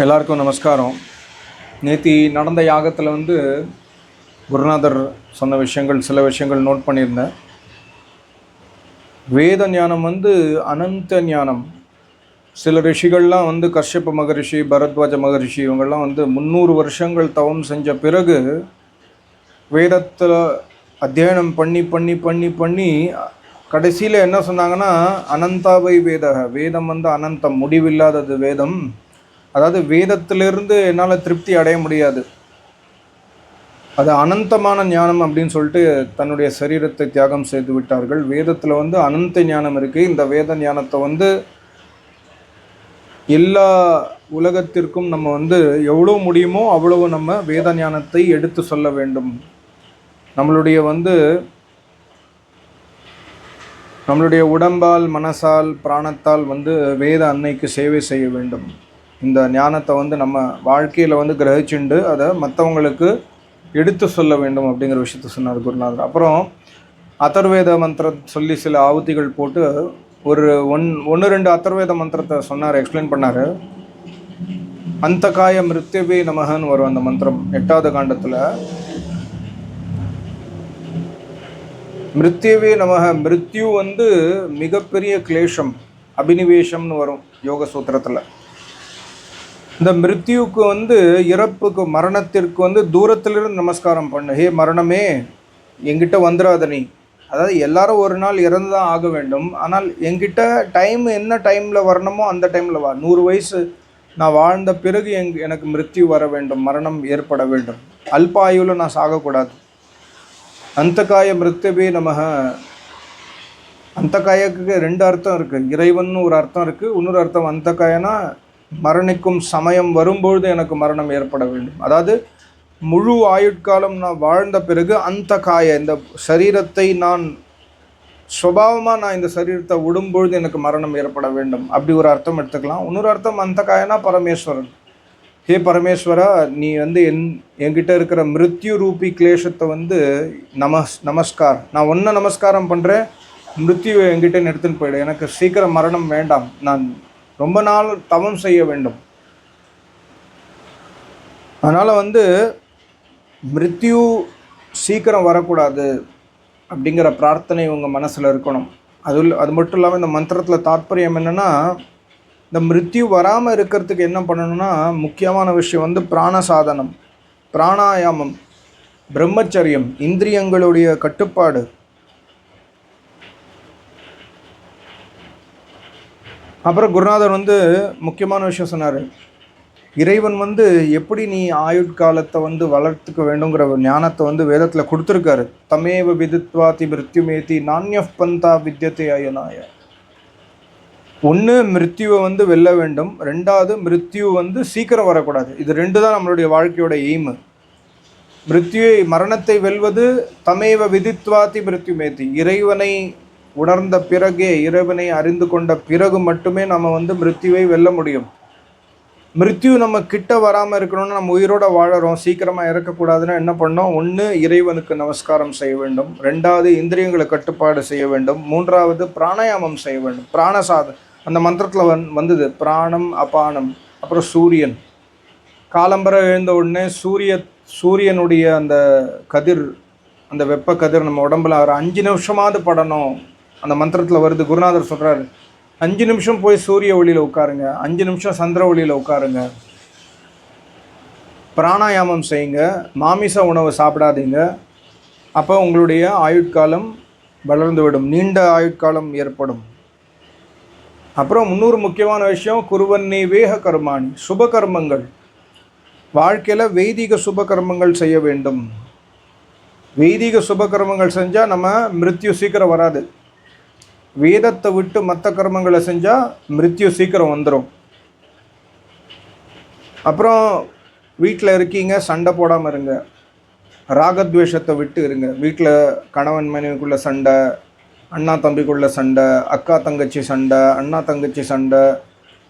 எல்லாருக்கும் நமஸ்காரம். நேத்தி நடந்த யாகத்தில் வந்து குருநாதர் சொன்ன விஷயங்கள் சில விஷயங்கள் நோட் பண்ணியிருந்தேன். வேத ஞானம் வந்து அனந்த ஞானம். சில ரிஷிகள்லாம் வந்து கஷ்யப மகரிஷி பரத்வாஜ மகரிஷி இவங்கெல்லாம் வந்து முந்நூறு வருஷங்கள் தவம் செஞ்ச பிறகு வேதத்தில் அத்தியனம் பண்ணி பண்ணி பண்ணி பண்ணி கடைசியில் என்ன சொன்னாங்கன்னா அனந்தாவை வேத வேதம் வந்து அனந்தம் முடிவில்லாதது வேதம். அதாவது வேதத்திலிருந்து என்னால் திருப்தி அடைய முடியாது. அது அனந்தமான ஞானம் அப்படின்னு சொல்லிட்டு தன்னுடைய சரீரத்தை தியாகம் செய்து விட்டார்கள். வேதத்தில் வந்து அனந்த ஞானம் இருக்குது இந்த வேத ஞானத்தை வந்து எல்லா உலகத்திற்கும் நம்ம வந்து எவ்வளோ முடியுமோ அவ்வளவு நம்ம வேத ஞானத்தை எடுத்து சொல்ல வேண்டும். நம்மளுடைய வந்து நம்மளுடைய உடம்பால் மனசால் பிராணத்தால் வந்து வேத அன்னைக்கு சேவை செய்ய வேண்டும். இந்த ஞானத்தை வந்து நம்ம வாழ்க்கையில் வந்து கிரகிச்சுண்டு அதை மற்றவங்களுக்கு எடுத்து சொல்ல வேண்டும் அப்படிங்கிற விஷயத்த சொன்னார் குருநாதர். அப்புறம் அதர்வேத மந்திரம் சொல்லி சில ஆவுத்திகள் போட்டு ஒரு ஒன் ஒன்று ரெண்டு அதர்வேத மந்திரத்தை சொன்னார் எக்ஸ்பிளைன் பண்ணார். அந்த காய மிருத்யவே நமகன்னு வரும் அந்த மந்திரம் எட்டாவது காண்டத்தில். மிருத்யவே நமக மிருத்யு வந்து மிகப்பெரிய கிளேஷம் அபினிவேஷம்னு வரும் யோக சூத்திரத்தில் இந்த மிருத்யுக்கு வந்து இறப்புக்கு மரணத்திற்கு வந்து தூரத்திலிருந்து நமஸ்காரம் பண்ணு. ஹே மரணமே எங்கிட்ட வந்துடாத நீ. அதாவது எல்லாரும் ஒரு நாள் இறந்து தான் ஆக வேண்டும். ஆனால் எங்கிட்ட டைம் என்ன டைமில் வரணுமோ அந்த டைமில் வா. நூறு வயசு நான் வாழ்ந்த பிறகு எங் எனக்கு மிருத்யு வர வேண்டும். மரணம் ஏற்பட வேண்டும். அல்ப ஆயுவில் நான் சாகக்கூடாது. அந்தகாய மிருத்யவே நமக. அந்தகாயக்கு ரெண்டு அர்த்தம் இருக்குது இறைவன் ஒரு அர்த்தம் இருக்குது இன்னொரு அர்த்தம் அந்தகாயனா மரணிக்கும் சமயம் வரும்பொழுது எனக்கு மரணம் ஏற்பட வேண்டும். அதாவது முழு ஆயுட்காலம் நான் வாழ்ந்த பிறகு அந்த காய இந்த சரீரத்தை நான் சுபாவமாக நான் இந்த சரீரத்தை விடும்பொழுது எனக்கு மரணம் ஏற்பட வேண்டும். அப்படி ஒரு அர்த்தம் எடுத்துக்கலாம். இன்னொரு அர்த்தம் அந்த காயனா பரமேஸ்வரன். ஹே பரமேஸ்வரா நீ வந்து என் என்கிட்ட இருக்கிற மிருத்யு ரூபி கிளேஷத்தை வந்து நமஸ் நமஸ்கார். நான் ஒன்றை நமஸ்காரம் பண்ணுறேன் மிருத்யுவை என்கிட்ட எடுத்துன்னு போயிடு. எனக்கு சீக்கிரம் மரணம் வேண்டாம். நான் ரொம்ப நாள் தவம் செய்ய வேண்டும். அதனால் வந்து மிருத்யு சீக்கிரம் வரக்கூடாது அப்படிங்கிற பிரார்த்தனை உங்கள் மனசில் இருக்கணும். அது அது மட்டும் இல்லாமல் இந்த மந்திரத்தில் தாற்பயம் என்னென்னா இந்த மிருத்யு வராமல் இருக்கிறதுக்கு என்ன பண்ணணும்னா முக்கியமான விஷயம் வந்து பிராண சாதனம் பிராணாயாமம் பிரம்மச்சரியம் இந்திரியங்களுடைய கட்டுப்பாடு அப்புறம் குருநாதர் வந்து முக்கியமான விஷயம் சொன்னார். இறைவன் வந்து எப்படி நீ ஆயுட்காலத்தை வந்து வளர்த்துக்க வேண்டுங்கிற ஒரு ஞானத்தை வந்து வேதத்தில் கொடுத்துருக்காரு. தமேவ விதித்வாதி மிருத்யுமேதி நானியப் பந்தா வித்தியத்தை அயனாய. ஒன்று மிருத்யுவை வந்து வெல்ல வேண்டும். ரெண்டாவது மிருத்யு வந்து சீக்கிரம் வரக்கூடாது. இது ரெண்டு தான் நம்மளுடைய வாழ்க்கையோட எய்மு மிருத்யுவை மரணத்தை வெல்வது தமேவ விதித்வாதி மிருத்யுமேதி. இறைவனை உணர்ந்த பிறகே இறைவனை அறிந்து கொண்ட பிறகு மட்டுமே நம்ம வந்து மிருத்யுவை வெல்ல முடியும். மிருத்யு நம்ம கிட்ட வராமல் இருக்கணும்னு நம்ம உயிரோட வாழறோம் சீக்கிரமாக இறக்கக்கூடாதுன்னா என்ன பண்ணோம்? ஒன்று இறைவனுக்கு நமஸ்காரம் செய்ய வேண்டும். ரெண்டாவது இந்திரியங்களை கட்டுப்பாடு செய்ய வேண்டும். மூன்றாவது பிராணாயாமம் செய்ய வேண்டும். பிராணசாத அந்த மந்திரத்தில் வந் வந்தது பிராணம் அபானம் அப்புறம் சூரியன். காலம்பரம் எழுந்த உடனே சூரிய சூரியனுடைய அந்த கதிர் அந்த வெப்ப கதிர் நம்ம உடம்புல ஒரு அஞ்சு நிமிஷமாவது படணும். அந்த மந்திரத்தில் வருது குருநாதர் சொல்கிறாரு அஞ்சு நிமிஷம் போய் சூரிய ஒளியில் உட்காருங்க அஞ்சு நிமிஷம் சந்திர ஒளியில் உட்காருங்க. பிராணாயாமம் செய்யுங்க மாமிச உணவு சாப்பிடாதீங்க. அப்போ உங்களுடைய ஆயுட்காலம் வளர்ந்துவிடும் நீண்ட ஆயுட்காலம் ஏற்படும். அப்புறம் முன்னூறு முக்கியமான விஷயம் குருவன்னி வேக கர்மாணி சுப கர்மங்கள். வாழ்க்கையில் வைதிக சுப கர்மங்கள் செய்ய வேண்டும். வைதிக சுப கர்மங்கள் செஞ்சால் நம்ம மிருத்யு சீக்கிரம் வராது. வேதத்தை விட்டு மற்ற கர்மங்களை செஞ்சால் மிருத்யு சீக்கிரம் வந்துடும் அப்புறம் வீட்டில் இருக்கீங்க சண்டை போடாமல் இருங்க. ராகத்வேஷத்தை விட்டு இருங்க. வீட்டில் கணவன் மனைவிக்குள்ள சண்டை அண்ணா தம்பிக்குள்ள சண்டை அக்கா தங்கச்சி சண்டை அண்ணா தங்கச்சி சண்டை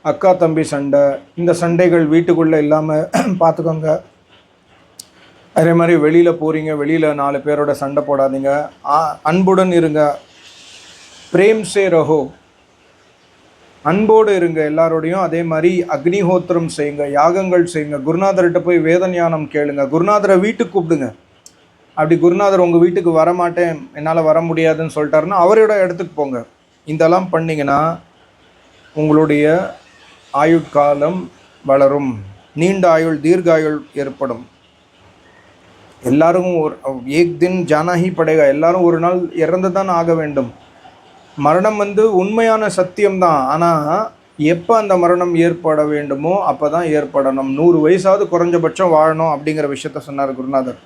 அக்கா தம்பி சண்டை இந்த சண்டைகள் வீட்டுக்குள்ளே இல்லாமல் பார்த்துக்கோங்க அதே மாதிரி வெளியில் போகிறீங்க வெளியில் நாலு பேரோட சண்டை போடாதீங்க. அன்புடன் இருங்க. பிரேம் சே ரஹோ. அன்போடு இருங்க எல்லாரோடையும். அதே மாதிரி அக்னிஹோத்திரம் செய்யுங்க யாகங்கள் செய்யுங்க. குருநாதர்கிட்ட போய் வேத ஞானம் கேளுங்க. குருநாதரை வீட்டுக்கு கூப்பிடுங்க. அப்படி குருநாதர் உங்கள் வீட்டுக்கு வரமாட்டேன் என்னால் வர முடியாதுன்னு சொல்லிட்டாருன்னா அவரோட இடத்துக்கு போங்க. இதெல்லாம் பண்ணிங்கன்னா உங்களுடைய ஆயுட்காலம் வளரும். நீண்ட ஆயுள் தீர்காயுள் ஏற்படும். எல்லாரும் ஒரு ஏக் தின் ஜானாகி படேகா எல்லாரும் ஒரு நாள் இறந்து தான் ஆக வேண்டும். மரணம் வந்து உண்மையான சத்தியம்தான். ஆனால் எப்போ அந்த மரணம் ஏற்பட வேண்டுமோ அப்போ தான் ஏற்படணும். நூறு வயசாவது குறைஞ்சபட்சம் வாழணும் அப்படிங்கிற விஷயத்த சொன்னார் குருநாதர்.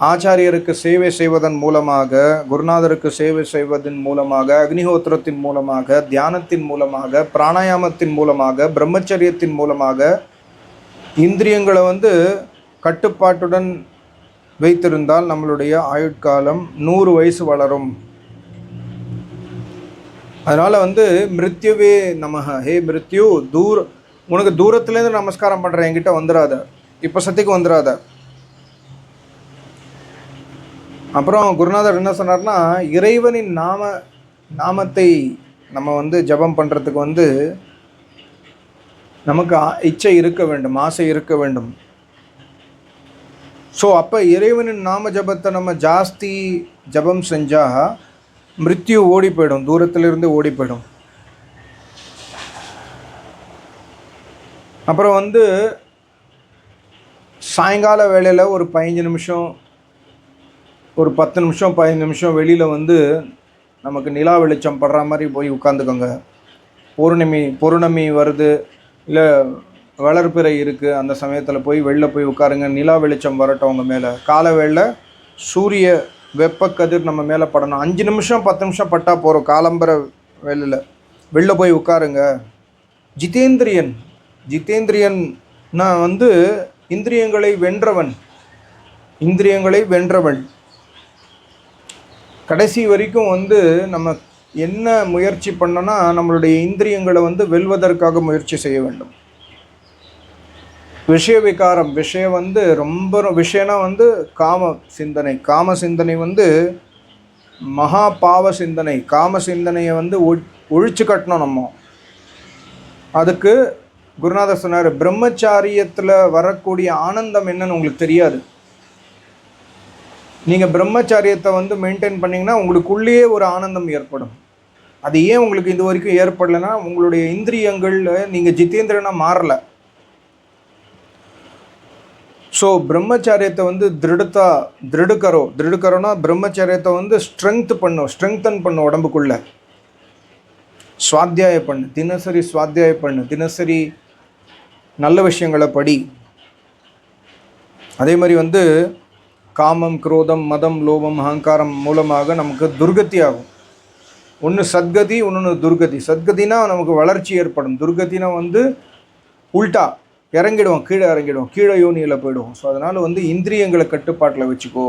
ஆச்சாரியருக்கு சேவை செய்வதன் மூலமாக குருநாதருக்கு சேவை செய்வதன் மூலமாக அக்னிஹோத்திரத்தின் மூலமாக தியானத்தின் மூலமாக பிராணாயாமத்தின் மூலமாக பிரம்மச்சரியத்தின் மூலமாக இந்திரியங்களை வந்து கட்டுப்பாட்டுடன் வைத்திருந்தால் நம்மளுடைய ஆயுட்காலம் நூறு வயசு வளரும். அதனால் வந்து மிருத்யுவே நமக ஹே மிருத்யு தூர் உனக்கு தூரத்துலேருந்து நமஸ்காரம் பண்ணுறேன் என்கிட்ட வந்துடாத இப்போ சத்திக்கு வந்துடாத அப்புறம் குருநாதர் என்ன சொன்னார்னா இறைவனின் நாம நாமத்தை நம்ம வந்து ஜபம் பண்ணுறதுக்கு வந்து நமக்கு இச்சை இருக்க வேண்டும் ஆசை இருக்க வேண்டும். ஸோ அப்போ இறைவனின் நாம ஜபத்தை நம்ம ஜாஸ்தி ஜபம் செஞ்சால் மிருத்யு ஓடி போயிடும். தூரத்திலிருந்து ஓடி போயிடும். அப்புறம் வந்து சாயங்கால வேளையில் ஒரு பதினஞ்சு நிமிஷம் ஒரு பத்து நிமிஷம் பதினஞ்சு நிமிஷம் வெளியில் வந்து நமக்கு நிலா வெளிச்சம் படுற மாதிரி போய் உட்காந்துக்கோங்க பௌர்ணமி பௌர்ணமி வருது. இல்லை வளர்ப்பிறை இருக்குது அந்த சமயத்தில் போய் வெளில போய் உட்காருங்க. நிலா வெளிச்சம் வரட்டும் அவங்க மேலே. காலை வேளையில் வெப்பக்கதிர் நம்ம மேலே படணும். அஞ்சு நிமிஷம் பத்து நிமிஷம் பட்டால் போகிறோம் காலம்பர வேலையில். வெளில போய் உட்காருங்க. ஜிதேந்திரியன். ஜிதேந்திரியன்னா வந்து இந்திரியங்களை வென்றவன். இந்திரியங்களை வென்றவன் கடைசி வரைக்கும் வந்து நம்ம என்ன முயற்சி பண்ணோன்னா நம்மளுடைய இந்திரியங்களை வந்து வெல்வதற்காக முயற்சி செய்ய வேண்டும். விஷய விகாரம் விஷயம் வந்து ரொம்ப விஷயம்னா வந்து காம சிந்தனை. காம சிந்தனை வந்து மகா பாவ சிந்தனை. காம சிந்தனையை வந்து ஒழிச்சு கட்டணும் நம்ம. அதுக்கு குருநாதர் சொன்னார் பிரம்மச்சாரியத்தில் வரக்கூடிய ஆனந்தம் என்னன்னு உங்களுக்கு தெரியாது. நீங்கள் பிரம்மச்சாரியத்தை வந்து மெயின்டைன் பண்ணிங்கன்னா உங்களுக்குள்ளேயே ஒரு ஆனந்தம் ஏற்படும். அது ஏன் உங்களுக்கு இது வரைக்கும் ஏற்படலைன்னா உங்களுடைய இந்திரியங்களில் நீங்கள் ஜிதேந்திரனா மாறலை. ஸோ பிரம்மச்சாரியத்தை வந்து திருடத்தா திருடுக்கரோ திருடுக்கரோனா பிரம்மச்சாரியத்தை வந்து ஸ்ட்ரென்த் பண்ணும் ஸ்ட்ரெங்தன் பண்ணும் உடம்புக்குள்ள. சுவாத்தியாய பண்ணு தினசரி சுவாத்தியாய பண்ணு தினசரி நல்ல விஷயங்களை படி. அதே மாதிரி வந்து காமம் குரோதம் மதம் லோபம் அகங்காரம் மூலமாக நமக்கு துர்கதி ஆகும். ஒன்று சத்கதி இன்னொன்று துர்கதி சத்கதினா நமக்கு வளர்ச்சி ஏற்படும். துர்கதினா வந்து உல்டா இறங்கிடுவோம் கீழே இறங்கிடுவோம் கீழே யோனியில் போயிடுவோம். ஸோ அதனால் வந்து இந்திரியங்களை கட்டுப்பாட்டில் வச்சுக்கோ.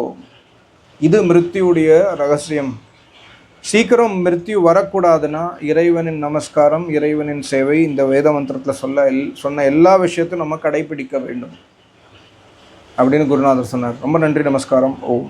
இது மிருத்தியுடைய ரகசியம். சீக்கிரம் மிருத்யு வரக்கூடாதுன்னா இறைவனின் நமஸ்காரம் இறைவனின் சேவை இந்த வேத மந்திரத்தில் சொல்ல எல் சொன்ன எல்லா விஷயத்தையும் நம்ம கடைபிடிக்க வேண்டும். அப்படின்னு குருநாதர் சொன்னார். ரொம்ப நன்றி நமஸ்காரம். ஓம்.